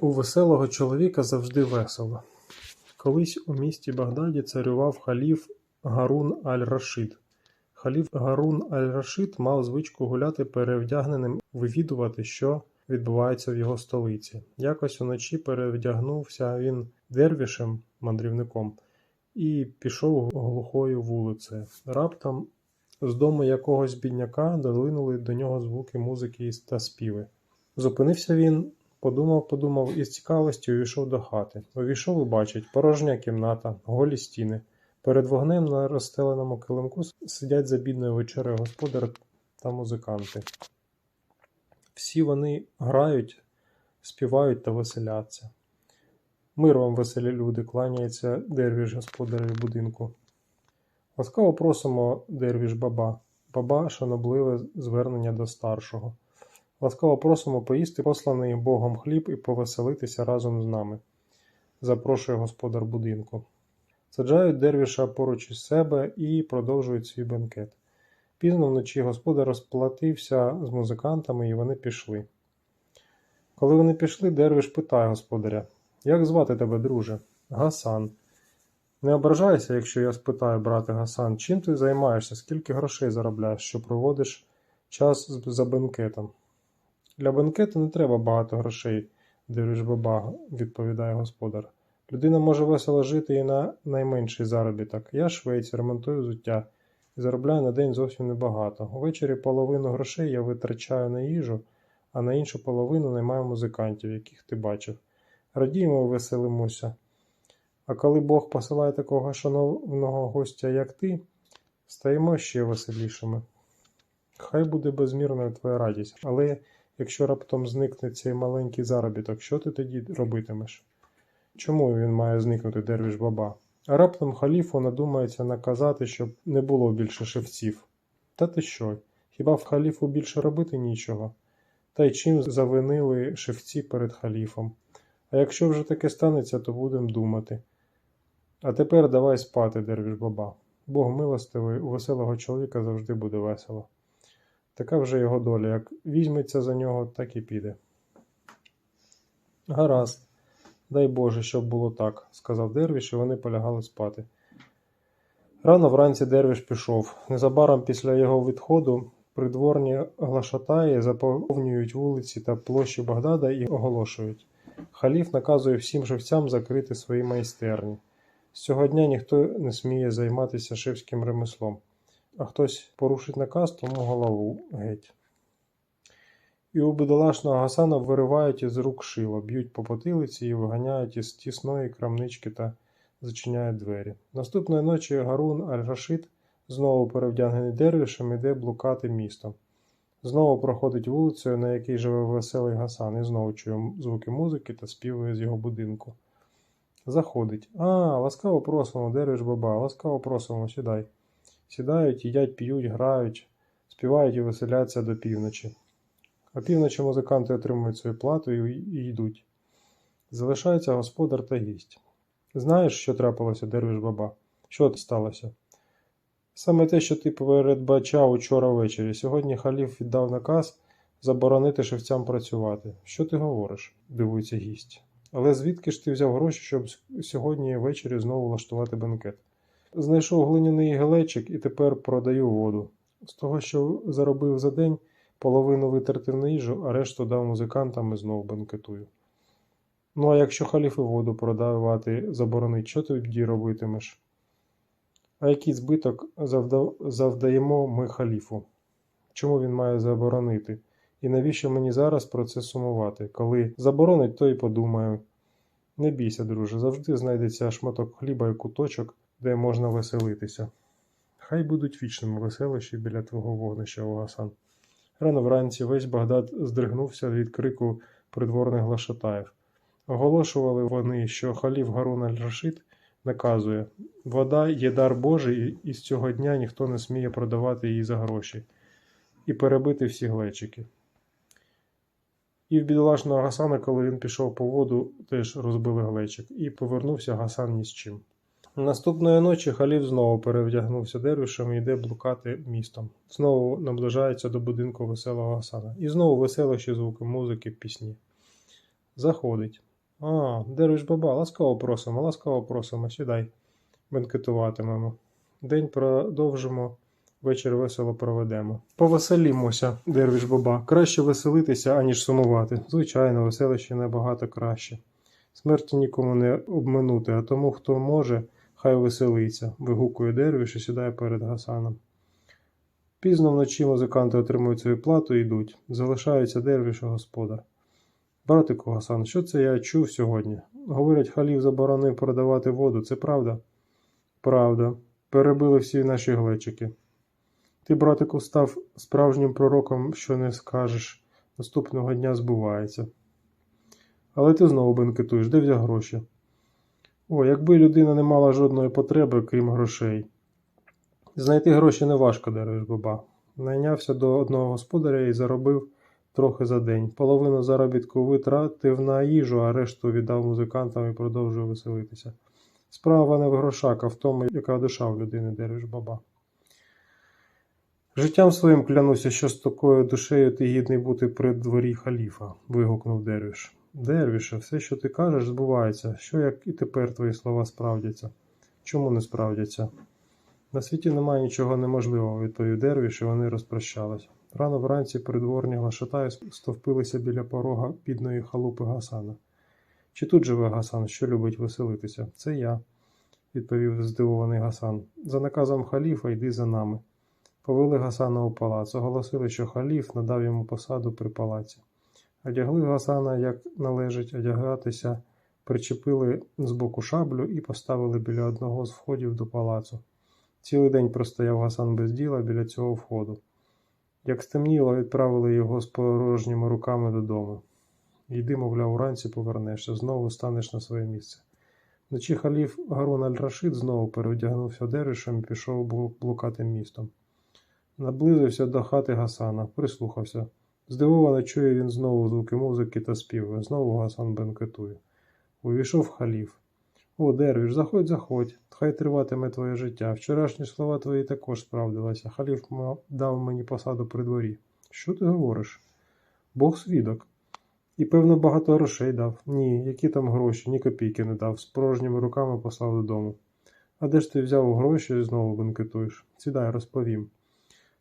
У веселого чоловіка завжди весело. Колись у місті Багдаді царював халіф Гарун аль-Рашид. Халіф Гарун аль-Рашид мав звичку гуляти перевдягненим, вивідувати, що відбувається в його столиці. Якось уночі перевдягнувся він дервішем, мандрівником, і пішов глухою вулицею. Раптом з дому якогось бідняка долинули до нього звуки музики та співи. Зупинився він, подумав, подумав і з цікавістю увійшов до хати. Увійшов і бачить порожня кімната, голі стіни. Перед вогнем на розстеленому килимку сидять за бідною вечерею господар та музиканти. Всі вони грають, співають та веселяться. Мир вам, веселі люди, кланяється дервіш господареві будинку. Ласкаво просимо, дервіш баба, баба шанобливе звернення до старшого. Ласкаво просимо поїсти посланий Богом хліб і повеселитися разом з нами, запрошує господар будинку. Саджають дервіша поруч із себе і продовжують свій бенкет. Пізно вночі господар розплатився з музикантами, і вони пішли. Коли вони пішли, дервіш питає господаря: Як звати тебе, друже? Гасан. Не ображайся, якщо я спитаю, брате Гасан, чим ти займаєшся, скільки грошей заробляєш, що проводиш час за бенкетом? Для бенкету не треба багато грошей, дервіш баба, відповідає господар. Людина може весело жити і на найменший заробіток. Я швейць, ремонтую взуття і заробляю на день зовсім небагато. Увечері половину грошей я витрачаю на їжу, а на іншу половину наймаю музикантів, яких ти бачив. Радіємо веселимося. А коли Бог посилає такого шановного гостя, як ти, стаємо ще веселішими. Хай буде безмірною твоя радість, але якщо раптом зникне цей маленький заробіток, що ти тоді робитимеш? Чому він має зникнути дервіш баба? А раптом халіфу надумається наказати, щоб не було більше шевців. Та ти що? Хіба в халіфу більше робити нічого? Та й чим завинили шевці перед халіфом? А якщо вже таке станеться, то будемо думати. А тепер давай спати, дервіш баба. Бог милостивий, у веселого чоловіка завжди буде весело. Така вже його доля. Як візьметься за нього, так і піде. Гаразд. Дай Боже, щоб було так, сказав Дервіш, і вони полягали спати. Рано вранці Дервіш пішов. Незабаром після його відходу придворні глашатаї заповнюють вулиці та площі Багдада і оголошують. Халіф наказує всім шевцям закрити свої майстерні. З цього дня ніхто не сміє займатися шевським ремеслом, а хтось порушить наказ, тому голову геть. І у бідолашного Гасана виривають із рук шило, б'ють по потилиці і виганяють із тісної крамнички та зачиняють двері. Наступної ночі Гарун аль-Рашид, знову перевдягнений дервішем, іде блукати містом. Знову проходить вулицею, на якій живе веселий Гасан, і знову чує звуки музики та співує з його будинку. Заходить. А, ласкаво просимо, дервіш баба, ласкаво просимо, сідай. Сідають, їдять, п'ють, грають, співають і веселяться до півночі. А півночі музиканти отримують свою плату і, йдуть. Залишається господар та гість. Знаєш, що трапилося, дервіш баба? Що сталося? Саме те, що ти передбачав учора ввечері. Сьогодні халіф віддав наказ заборонити шевцям працювати. Що ти говориш? дивується гість. Але звідки ж ти взяв гроші, щоб сьогодні ввечері знову влаштувати бенкет? Знайшов глиняний гелечик і тепер продаю воду. З того, що заробив за день, половину витратив на їжу, а решту дав музикантам і знов бенкетую. Ну а якщо халіф і воду продавати заборонить, що тоді робитимеш? А який збиток завда... завдаємо ми халіфу? Чому він має заборонити? І навіщо мені зараз про це сумувати? Коли заборонить, то і подумаю. Не бійся, друже, завжди знайдеться шматок хліба і куточок, де можна веселитися. Хай будуть вічними веселищі біля твого вогнища, Огасан. Рано вранці весь Багдад здригнувся від крику придворних глашатаїв. Оголошували вони, що халіф Гарун аль-Рашид наказує вода є дар Божий, і з цього дня ніхто не сміє продавати її за гроші і перебити всі глечики. І в бідолашного Гасана, коли він пішов по воду, теж розбили глечик, і повернувся Гасан ні з чим. Наступної ночі халіф знову перевдягнувся дервішем і йде блукати містом. Знову наближається до будинку веселого Гасана. І знову веселощі звуки музики, пісні. Заходить. А, Дервіш баба, ласкаво просимо, ласкаво просимо, сідай. Бенкетуватимемо. День продовжимо, вечір весело проведемо. Повеселімося, Дервіш баба. Краще веселитися, аніж сумувати. Звичайно, веселище набагато краще. Смерті нікому не обминути, а тому, хто може, хай веселиться, вигукує Дервіш і сідає перед Гасаном. Пізно вночі музиканти отримують свою плату і йдуть. Залишається Дервіш і господар. Братику Гасан, що це я чув сьогодні? Говорять, халів заборонив продавати воду, це правда? Правда. Перебили всі наші глечики. Ти, братику, став справжнім пророком, що не скажеш, наступного дня збувається. Але ти знову бенкетуєш, де взяв гроші? О, якби людина не мала жодної потреби, крім грошей. Знайти гроші не важко, баба. Найнявся до одного господаря і заробив трохи за день. Половину заробітку витратив на їжу, а решту віддав музикантам і продовжив веселитися. Справа не в грошах, а в тому, яка душа в людини, Деревиш баба. Життям своїм клянуся, що з такою душею ти гідний бути при дворі халіфа, вигукнув Дервіш. Дервіше, все, що ти кажеш, збувається. Що як і тепер твої слова справдяться? Чому не справдяться? На світі немає нічого неможливого, відповів Дервіш, і вони розпрощалися. Рано вранці придворні глашатаї стовпилися біля порога бідної халупи Гасана. Чи тут живе Гасан, що любить веселитися? Це я, відповів здивований Гасан. За наказом халіфа йди за нами. Повели Гасана у палац, оголосили, що халіф надав йому посаду при палаці. Одягли Гасана, як належить одягатися, причепили з боку шаблю і поставили біля одного з входів до палацу. Цілий день простояв Гасан без діла біля цього входу. Як стемніло, відправили його з порожніми руками додому. Йди, мовляв, уранці повернешся, знову станеш на своє місце. Вночі халіф Гарун аль-Рашид знову переодягнувся дервішем і пішов блукати містом. Наблизився до хати Гасана, прислухався. Здивовано чує він знову звуки музики та співи. Знову Гасан бенкетує. Увійшов халіф. О, Дервіш, заходь, заходь, хай триватиме твоє життя. Вчорашні слова твої також справдилися. Халіф дав мені посаду при дворі. Що ти говориш? Бог свідок. І, певно, багато грошей дав. Ні, які там гроші, ні копійки не дав. З порожніми руками послав додому. А де ж ти взяв гроші і знову бенкетуєш? Сідай, розповім.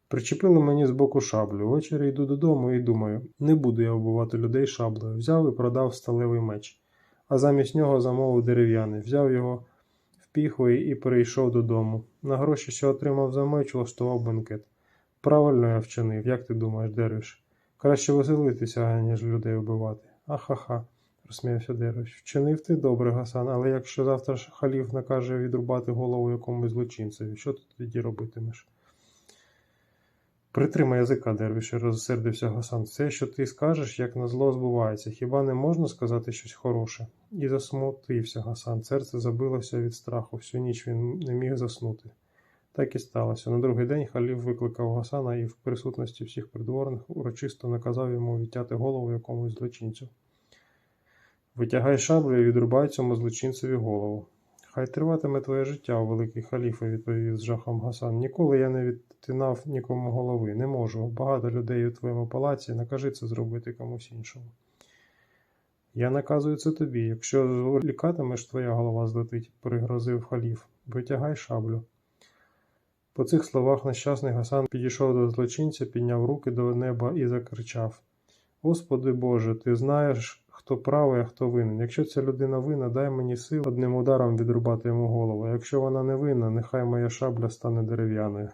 Причепили мені з боку шаблю. Ввечері йду додому і думаю, не буду я вбивати людей шаблею. Взяв і продав сталевий меч, а замість нього замовив дерев'яний. Взяв його в піхви і перейшов додому. На гроші, що отримав за меч, влаштував бенкет. Правильно я вчинив, як ти думаєш, Дервіш? Краще веселитися, ніж людей вбивати. Ахаха, розсміявся Дервіш. Вчинив ти добре, Гасан, але якщо завтра халіф накаже відрубати голову якомусь злочинцеві, що ти тоді робитимеш? Притримай язика, Дервіше, розсердився Гасан. Все, що ти скажеш, як на зло збувається. Хіба не можна сказати щось хороше? І засмутився Гасан. Серце забилося від страху. Всю ніч він не міг заснути. Так і сталося. На другий день халіф викликав Гасана і в присутності всіх придворних урочисто наказав йому відтяти голову якомусь злочинцю. Витягай шаблю і відрубай цьому злочинцеві голову. Хай триватиме твоє життя, великий халіфе, відповів з жахом Гасан. Ніколи я не відтинав нікому голови. Не можу. Багато людей у твоєму палаці, накажи це зробити комусь іншому. Я наказую це тобі. Якщо зволікатимеш, твоя голова злетить, пригрозив халіф. Витягай шаблю. По цих словах нещасний Гасан підійшов до злочинця, підняв руки до неба і закричав: Господи Боже, ти знаєш, хто правий, а хто винен. Якщо ця людина винна, дай мені сил одним ударом відрубати йому голову. Якщо вона не винна, нехай моя шабля стане дерев'яною.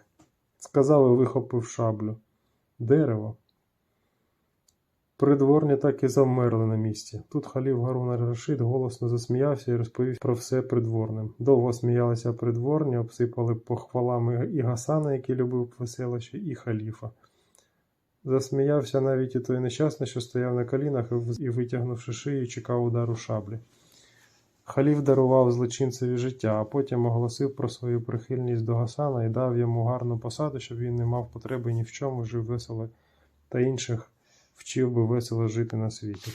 Сказав і вихопив шаблю. Дерево. Придворні так і завмерли на місці. Тут халів Гарун аль-Рашид голосно засміявся і розповів про все придворним. Довго сміялися придворні, обсипали похвалами і Гасана, який любив веселощі, і халіфа. Засміявся навіть і той нещасний, що стояв на колінах і, витягнувши шию, чекав удару шаблі. Халів дарував злочинцеві життя, а потім оголосив про свою прихильність до Гасана і дав йому гарну посаду, щоб він не мав потреби ні в чому, жив весело та інших вчив би весело жити на світі.